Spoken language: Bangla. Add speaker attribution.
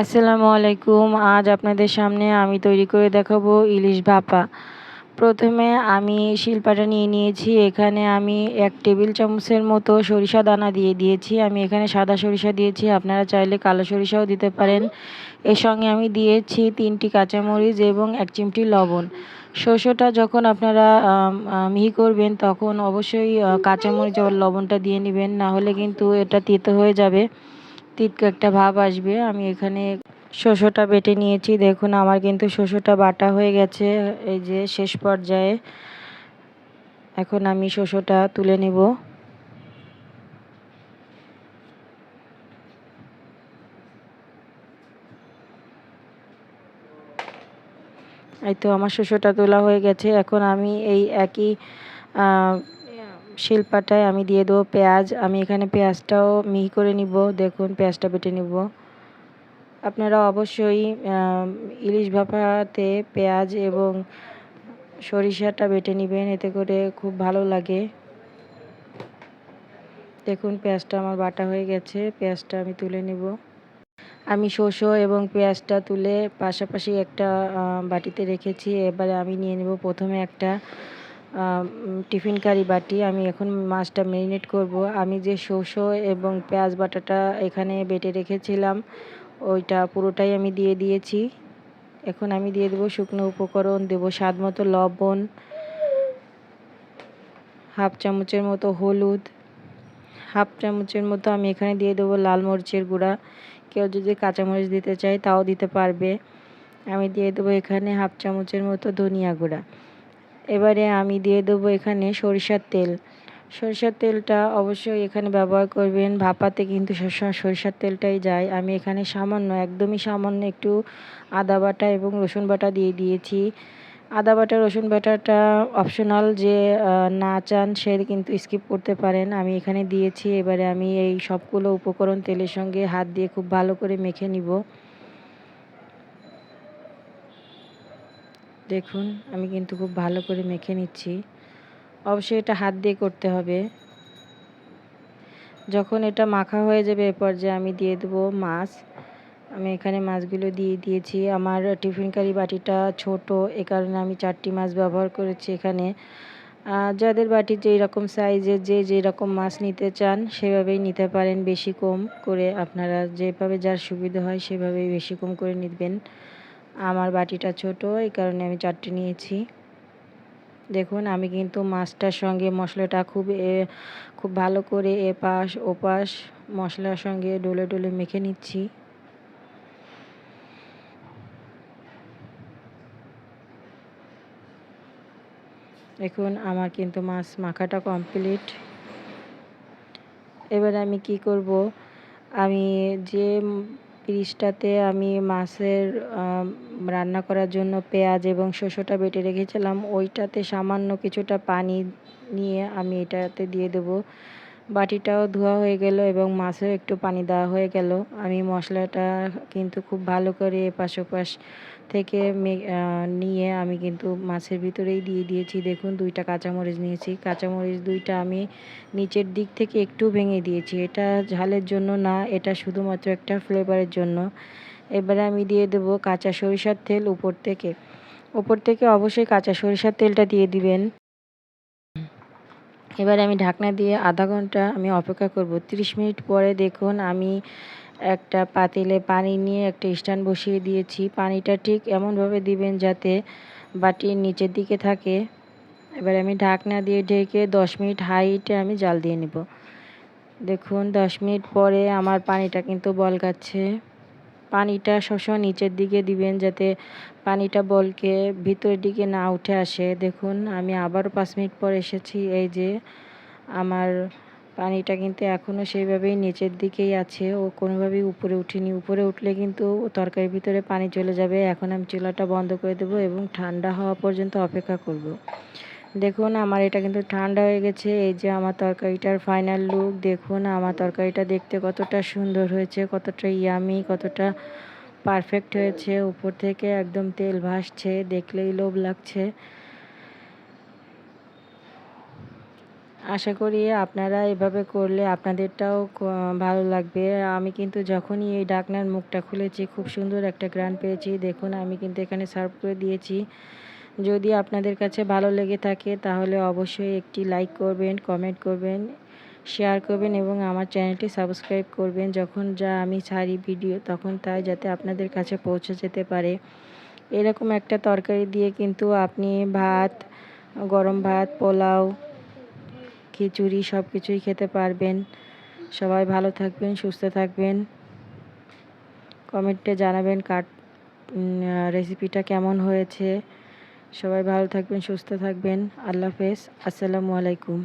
Speaker 1: আসসালামু আলাইকুম। আজ আপনাদের সামনে আমি তৈরি করে দেখাবো ইলিশ ভাপা। প্রথমে আমি শিলপাটা নিয়ে নিয়েছি। এখানে আমি এক টেবিল চামচের মতো সরিষা দানা দিয়ে দিয়েছি। আমি এখানে সাদা সরিষা দিয়েছি। আপনারা চাইলে কালো সরিষাও দিতে পারেন। এর সঙ্গে আমি দিয়েছি তিনটি কাঁচামরিচ এবং এক চিমটি লবণ। শস্যটা যখন আপনারা মিহি করবেন, তখন অবশ্যই কাঁচামরিচ আর লবণটা দিয়ে নেবেন। না হলে কিন্তু এটা তেতো হয়ে যাবে। তিতকো একটা ভাব আসবে। আমি এখানে শস্যটা বেটে নিয়েছি। দেখুন, আমার কিন্তু শস্যটা বাটা হয়ে গেছে। এই যে, শেষ পর্যায়ে এখন আমি শস্যটা তুলে নেব। এই তো, আমার শস্যটা তোলা হয়ে গেছে। এখন আমি এই একই শিলপাটায় আমি দিয়ে দেবো পেঁয়াজ। আমি এখানে পেঁয়াজটাও মিহি করে নিব। দেখুন, পেঁয়াজটা বেটে নিব। আপনারা অবশ্যই ইলিশ ভাপাতে পেঁয়াজ এবং সরিষাটা বেটে নেবেন। এতে করে খুব ভালো লাগে। দেখুন, পেঁয়াজটা আমার বাটা হয়ে গেছে। পেঁয়াজটা আমি তুলে নেব। আমি শস্য এবং পেঁয়াজটা তুলে পাশাপাশি একটা বাটিতে রেখেছি। এবারে আমি নিয়ে নেব প্রথমে একটা। টিফিন কারি বাটি আমি এখন মাছটা ম্যারিনেট করব। আমি যে শস্য এবং পেঁয়াজ বাটাটা এখানে বেটে রেখেছিলাম, ওইটা পুরোটাই আমি দিয়ে দিয়েছি। এখন আমি দিয়ে দেবো শুকনো উপকরণ, দেবো স্বাদ মতো লবণ, হাফ চামচের মতো হলুদ, হাফ চামচের মতো আমি এখানে দিয়ে দেবো লাল মরিচের গুঁড়া। কেউ যদি কাঁচামরিচ দিতে চায় তাও দিতে পারবে। আমি দিয়ে দেবো এখানে হাফ চামচের মতো ধনিয়া গুঁড়া। এবারে আমি দিয়ে দেবো এখানে সরিষার তেল। সরিষার তেলটা অবশ্যই এখানে ব্যবহার করবেন। ভাপাতে কিন্তু সবসময় সরিষার তেলটাই যায়। আমি এখানে সামান্য, একদমই সামান্য একটু আদা বাটা এবং রসুন বাটা দিয়ে দিয়েছি। আদা বাটা, রসুন বাটাটা অপশনাল যে না চান সে কিন্তু স্কিপ করতে পারেন। আমি এখানে দিয়েছি। এবারে আমি এই সবগুলো উপকরণ তেলের সঙ্গে হাত দিয়ে খুব ভালো করে মেখে নিব। দেখুন, আমি কিন্তু খুব ভালো করে মেখে নিচ্ছি। অবশ্যই এটা হাত দিয়ে করতে হবে। যখন এটা মাখা হয়ে যাবে এরপর যে আমি দিয়ে দেবো মাছ। আমি এখানে মাছগুলো দিয়ে দিয়েছি। আমার টিফিন কারি বাটিটা ছোট, এ কারণে আমি চারটি মাছ ব্যবহার করেছি এখানে। যাদের বাটি যেই রকম সাইজের, যে যেই রকম মাছ নিতে চান, সেভাবেই নিতে পারেন। বেশি কম করে আপনারা যেভাবে যার সুবিধা হয়, সেভাবেই বেশি কম করে নিবেন। আমার বাটিটা ছোট, এই কারণে আমি চারটে নিয়েছি। দেখুন, আমি কিন্তু মাছটার সঙ্গে মশলাটা খুব খুব ভালো করে এপাশ ওপাশ মশলার সঙ্গে ডলে ডলে মেখে নিচ্ছি। দেখুন, আমার কিন্তু মাছ মাখাটা কমপ্লিট। এবার আমি কি করব? আমি যে পিরিচটাতে আমি মাছের রান্না করার জন্য পেঁয়াজ এবং শস্যটা বেটে রেখেছিলাম। ওইটাতে সামান্য কিছুটা পানি নিয়ে আমি এটাতে দিয়ে দেব। বাটিটাও ধোয়া হয়ে গেল এবং মাছেও একটু পানি দেওয়া হয়ে গেল। আমি মশলাটা কিন্তু খুব ভালো করে এপাশ ওপাশ থেকে নিয়ে আমি কিন্তু মাছের ভিতরেই দিয়ে দিয়েছি। দেখুন, দুইটা কাঁচামরিচ নিয়েছি। কাঁচামরিচ দুইটা আমি নিচের দিক থেকে একটু ভেঙে দিয়েছি। এটা ঝালের জন্য না, এটা শুধুমাত্র একটা ফ্লেভারের জন্য। এবারে আমি দিয়ে দেব কাঁচা সরিষার তেল উপর থেকে। উপর থেকে অবশ্যই কাঁচা সরিষার তেলটা দিয়ে দিবেন। এবার আমি ঢাকনা দিয়ে আধা ঘণ্টা আমি অপেক্ষা করব। 30 মিনিট পরে দেখুন, আমি একটা পাতিলে পানি নিয়ে একটা স্ট্যান্ড বসিয়ে দিয়েছি। পানিটা ঠিক এমনভাবে দিবেন যাতে বাটির নিচের দিকে থাকে। এবার আমি ঢাকনা দিয়ে ঢেকে দশ মিনিট হাইটে আমি জাল দিয়ে নেব। দেখুন, দশ মিনিট পরে আমার পানিটা কিন্তু বলকাচ্ছে পানিটা সবসময় নিচের দিকে দিবেন যাতে পানিটা বলকে ভিতরের দিকে না উঠে আসে। দেখুন, আমি আবারও পাঁচ মিনিট পর এসেছি। এই যে আমার পানিটা কিন্তু এখনও সেইভাবেই নিচের দিকেই আছে। ও কোনোভাবেই উপরে উঠিনি। উপরে উঠলে কিন্তু তরকারির ভিতরে পানি চলে যাবে। এখন আমি চুলাটা বন্ধ করে দেবো এবং ঠান্ডা হওয়া পর্যন্ত অপেক্ষা করব। দেখুন, আমার এটা কিন্তু ঠান্ডা হয়ে গেছে। এই যে আমার তরকারিটার ফাইনাল লুক দেখুন, আমার তরকারিটা দেখতে কতটা সুন্দর হয়েছে, কতটা ইয়ামি কতটা পারফেক্ট হয়েছে। উপর থেকে একদম তেল ভাসছে, দেখলেই লোভ লাগছে। আশা করি আপনারা এভাবে করলে আপনাদেরটাও ভালো লাগবে। আমি কিন্তু যখনই এই ডাকনার মুখটা খুলেছি, খুব সুন্দর একটা গ্রান পেয়েছি। দেখুন, আমি কিন্তু এখানে সার্ভ করে দিয়েছি। যদি আপনাদের কাছে ভালো লেগে থাকে, তাহলে অবশ্যই একটি লাইক করবেন, কমেন্ট করবেন, শেয়ার করবেন এবং আমার চ্যানেলটি সাবস্ক্রাইব করবেন। যখন যা আমি ছাড়ি ভিডিও, তখন তাই যাতে আপনাদের কাছে পৌঁছে যেতে পারে। এরকম একটা তরকারি দিয়ে কিন্তু আপনি ভাত, গরম ভাত, পোলাও খিচুড়ি সব কিছুই খেতে পারবেন। সবাই ভালো থাকবেন, সুস্থ থাকবেন। কমেন্টে জানাবেন কাট রেসিপিটা কেমন হয়েছে। সবাই ভালো থাকবেন, সুস্থ থাকবেন। আল্লাহ হাফেজ। আসসালামু আলাইকুম।